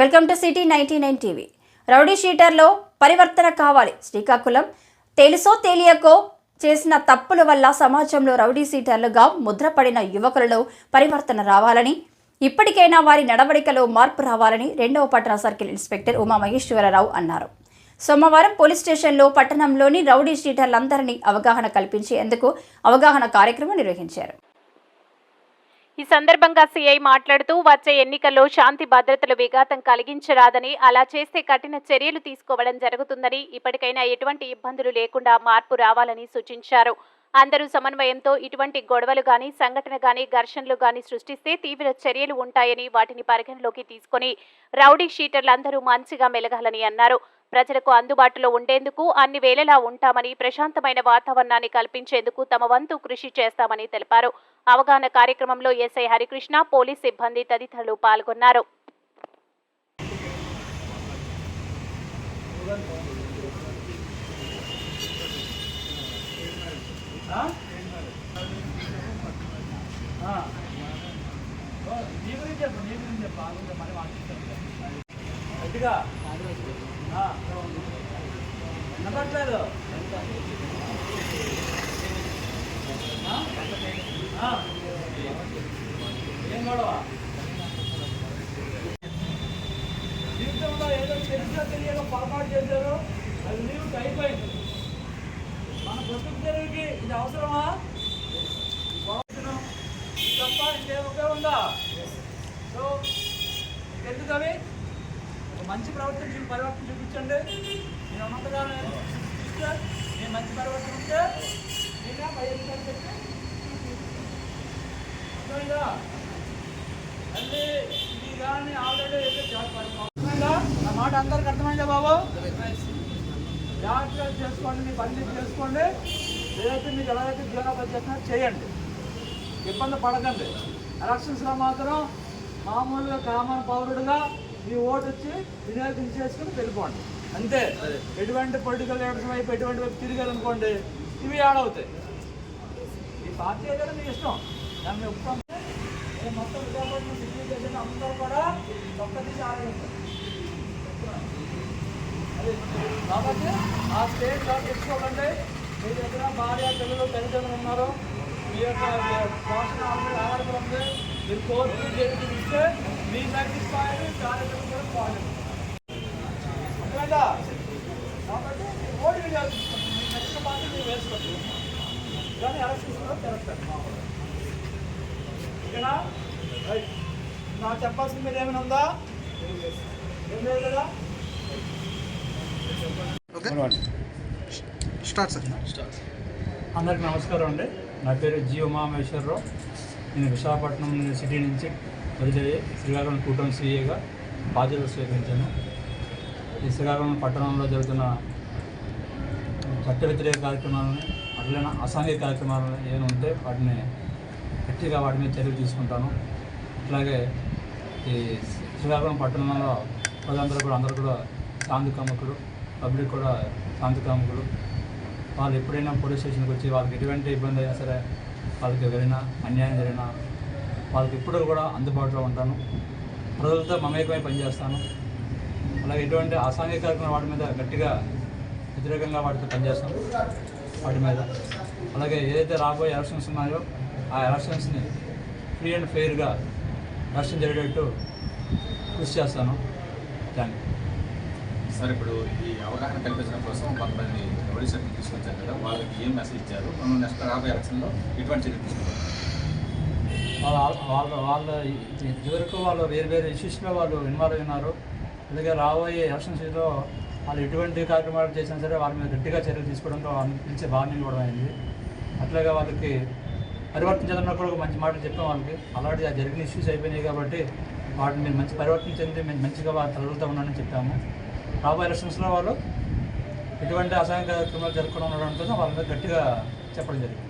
Welcome to city ninety nine TV. Rowdy షీటర్లో పరివర్తన కావాలి. శ్రీకాకుళం తెలుసో తెలియకో చేసిన తప్పుల వల్ల సమాజంలో రౌడీ సీటర్లుగా ముద్రపడిన యువకులలో పరివర్తన రావాలని ఇప్పటికైనా వారి నడవడికలో మార్పు రావాలని రెండవ పట్టణ సర్కిల్ ఇన్స్పెక్టర్ ఉమా మహేశ్వరరావు అన్నారు. సోమవారం పోలీస్ స్టేషన్లో పట్టణంలోని రౌడీ షీటర్లందరినీ అవగాహన కల్పించేందుకు అవగాహన కార్యక్రమం నిర్వహించారు. ఈ సందర్భంగా సీఐ మాట్లాడుతూ వచ్చే ఎన్నికల్లో శాంతి భద్రతలు విఘాతం కలిగించరాదని అలా చేస్తే కఠిన చర్యలు తీసుకోవడం జరుగుతుందని ఇప్పటికైనా ఎటువంటి ఇబ్బందులు లేకుండా మార్పు రావాలని సూచించారు. అందరూ సమన్వయంతో ఇటువంటి గొడవలు గాని సంఘటన గాని ఘర్షణలు గాని సృష్టిస్తే తీవ్ర చర్యలు ఉంటాయని వాటిని పరిగణలోకి తీసుకొని రౌడీ షీటర్లందరూ మంచిగా మెలగాలని అన్నారు. ప్రజలకు అందుబాటులో ఉండేందుకు అన్ని వేళలా ఉంటామని ప్రశాంతమైన వాతావరణాన్ని కల్పించేందుకు తమ వంతు కృషి చేస్తామని తెలిపారు. అవగాహన కార్యక్రమంలో ఎస్ఐ హరికృష్ణ పోలీస్ సిబ్బంది తదితరులు పాల్గొన్నారు. నీ గురించి చెప్పు నీ గురించి చెప్పు బాగుంది మరి మాట్లాడతాను గట్టిగా వినపట్లేదు ఏం గొడవ జీవితంలో ఏదో తెలిసినా తెలియక పొరపాటు చేశారు. అది నీవు అయిపోయింది. మన బ్రతుకు తెరువుకి ఇది అవసరమా? తప్ప ఉపయోగం ఉందా? సో ఎందుకు ఒక మంచి ప్రవర్తన చూపి పరివర్తన చూపించండి. నేను ఉన్నంతగా చూస్తే నేను మంచి పరివర్తన ఉంటే నేను పై అర్థమైందా? మళ్ళీ ఇది కానీ ఆల్రెడీ ఏదో చేస్తారు అర్థమైందా? నా మాట అందరికి అర్థమైందా బాబు? జాగ్రత్తగా చేసుకోండి మీ పని చేసుకోండి. ఏదైతే మీకు ఎలాగైతే జీవనోపాధి చేస్తున్నా చేయండి. ఇబ్బంది పడకండి. ఎలక్షన్స్లో మాత్రం మామూలుగా కామన్ పౌరుడుగా మీ ఓటు వచ్చి వినియోగం చేసుకుని వెళ్ళిపోండి. అంతే. ఎటువంటి పొలిటికల్ లీడర్స్ వైపు ఎటువంటి వైపు తిరిగారనుకోండి ఇవి యాడ్ అవుతాయి. ఈ పార్టీ ఏదైనా మీ ఇష్టం. దాన్ని ఒప్పుకోండి నేను మొత్తం విశాఖపట్నం సిటీ చేసిన అందరూ కూడా ఒక్క తీసి అది కాబట్టి ఆ స్టేట్ జాబ్ తెచ్చుకోవాలంటే మీ దగ్గర భార్య పిల్లలు తల్లిదండ్రులు ఉన్నారు. మీ యొక్క పోషణ ఆధారపడి ఉంది. మీరు కోర్టు జడ్జి ఇస్తే మీ సాటిస్ఫైడ్ కార్యక్రమం కూడా బాగుంటుంది కాబట్టి ఓటు వేయాలి మీ నచ్చిన పార్టీ మీరు వేసుకోవచ్చు కానీ ఎలక్షన్స్లో తిరగతారు మామూలు ఓకేనా? రైట్. నాకు చెప్పాల్సింది మీరు ఏమైనా ఉందా? ఏం లేదు కదా? Start sir. అందరికి నమస్కారం అండి. నా పేరు జి ఉమామేశ్వరరావు నేను విశాఖపట్నం సిటీ నుంచి బదిలీ శ్రీకాకుళం కూటమి సీఏగా బాధ్యతలు స్వీకరించాను. ఈ శ్రీకాకుళం పట్టణంలో జరుగుతున్న చట్ట వ్యతిరేక కార్యక్రమాలని అట్లనే అసాంఘిక కార్యక్రమాలు ఏమైనా ఉంటే వాటిని గట్టిగా వాటి మీద చర్యలు తీసుకుంటాను. అట్లాగే ఈ శ్రీకాకుళం పట్టణంలో ప్రజలందరూ కూడా అందరూ కూడా శాంతి కాముకులు పబ్లిక్ కూడా శాంతికాముకులు. వాళ్ళు ఎప్పుడైనా పోలీస్ స్టేషన్కి వచ్చి వాళ్ళకి ఎటువంటి ఇబ్బంది అయినా సరే వాళ్ళకి ఎవరైనా అన్యాయం జరిగినా వాళ్ళకి ఎప్పుడూ కూడా అందుబాటులో ఉంటాను. ప్రజలతో మమేకమై పనిచేస్తాను. అలాగే ఎటువంటి అసాంఘిక కార్యక్రమాలు వాటి మీద గట్టిగా వ్యతిరేకంగా వాటితో పనిచేస్తాను. వాటి మీద. అలాగే ఏదైతే రాబోయే ఎలక్షన్స్ ఉన్నాయో ఆ ఎలక్షన్స్ని ఫ్రీ అండ్ ఫెయిర్గా ఎలక్షన్ జరిగేటట్టు కృషి చేస్తాను. థ్యాంక్ యూ సార్ ఇప్పుడు ఈ అవగాహన కల్పించడం కోసం కొంతమంది రౌడీ తీసుకొచ్చారు కదా వాళ్ళకి ఏం మెసేజ్ ఇచ్చారు? మనం నెక్స్ట్ రాబోయే ఎలక్షన్లో ఎటువంటి చర్యలు తీసుకుంటాం. వాళ్ళ వాళ్ళ వాళ్ళ ఇదివరకు వాళ్ళు వేరు వేరు ఇష్యూస్లో వాళ్ళు ఇన్వాల్వ్ అయినారు. అందుకే అలాగే రాబోయే ఎలక్షన్స్లో వాళ్ళు ఎటువంటి కార్యక్రమాలు చేసినా సరే వాళ్ళ మీద గట్టిగా చర్యలు తీసుకోవడంతో వాళ్ళని పిలిచే వార్నింగ్ కూడా అయింది. అట్లాగే వాళ్ళకి పరివర్తన కూడా మంచి మాటలు చెప్పాం వాళ్ళకి. అలాంటి జరిగిన ఇష్యూస్ అయిపోయినాయి కాబట్టి వాటిని మీరు మంచి పరివర్తన చెంది మేము మంచిగా వాళ్ళు తలుగుతూ ఉన్నానని చెప్పాము. రాబోయే ఎలక్షన్స్లో వాళ్ళు ఎటువంటి అసహాయ కార్యక్రమాలు జరగకుండా ఉండడంతో వాళ్ళ మీద గట్టిగా చెప్పడం జరిగింది.